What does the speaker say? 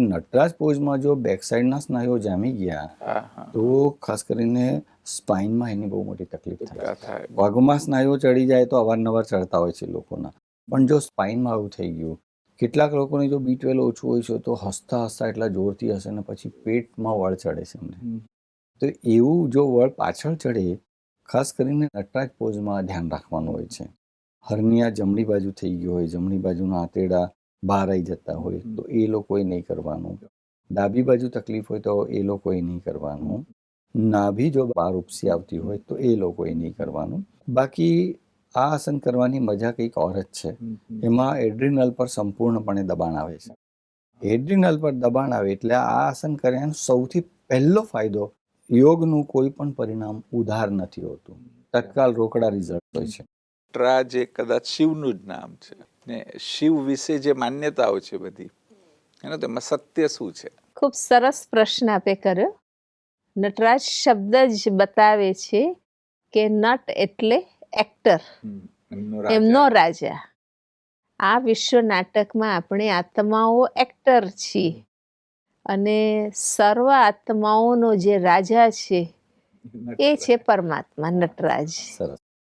નટરાજ પોઝમાં જો બેક સાઈડના સ્નાયુઓ જામી ગયા તો ખાસ કરીને સ્પાઇનમાં એની બહુ મોટી તકલીફ થાય ધક્કા સ્નાયુઓ ચડી જાય તો અવારનવાર ચડતા હોય છે લોકોના. પણ જો સ્પાઇનમાં આવું થઈ ગયું કેટલાક લોકોને જો બી ટ્વેલ્વ ઓછું હોય છે તો હસતા હસતા એટલા જોરથી હશે ને પછી પેટમાં વળ ચડે છે એમને. તો એવું જો વળ પાછળ ચડે ખાસ કરીને નટરાજ પોઝમાં ધ્યાન રાખવાનું હોય છે. હર્નિયા જમણી બાજુ થઈ ગયો હોય જમણી બાજુના આંતરડા બહાર આવી જતા હોય તો એ લોકોએ નહીં કરવાનું. ડાબી બાજુ તકલીફ હોય તો એ લોકોએ નહીં કરવાનું. નાભી જો બહાર ઉપસી આવતી હોય તો એ લોકોએ નહીં કરવાનું. બાકી આ આસન કરવાની મજા કંઈક ઓર જ છે. એમાં એડ્રિનલ પર સંપૂર્ણપણે દબાણ આવે છે. એડ્રિનલ પર દબાણ આવે એટલે આ આસન કર્યાનો સૌથી પહેલો ફાયદો યોગનું કોઈ પણ પરિણામ ઉધાર નથી હોતું. તત્કાલ રોકડા રિઝલ્ટ હોય છે. નટરાજ એ કદાચ શિવનું જ નામ છે. ને શિવ વિશે જે માન્યતાઓ છે બધી એનો તેમાં સત્ય શું છે? ખૂબ સરસ પ્રશ્ન આપે કર્યો. નટરાજ શબ્દ જ બતાવે છે કે નટ એટલે એક્ટર એમનો એમનો રાજા. આ વિશ્વ નાટકમાં આપણે આત્માઓ એક્ટર છીએ. અને સર્વ આત્માઓનો જે રાજા છે એ છે પરમાત્મા નટરાજ. સરસ.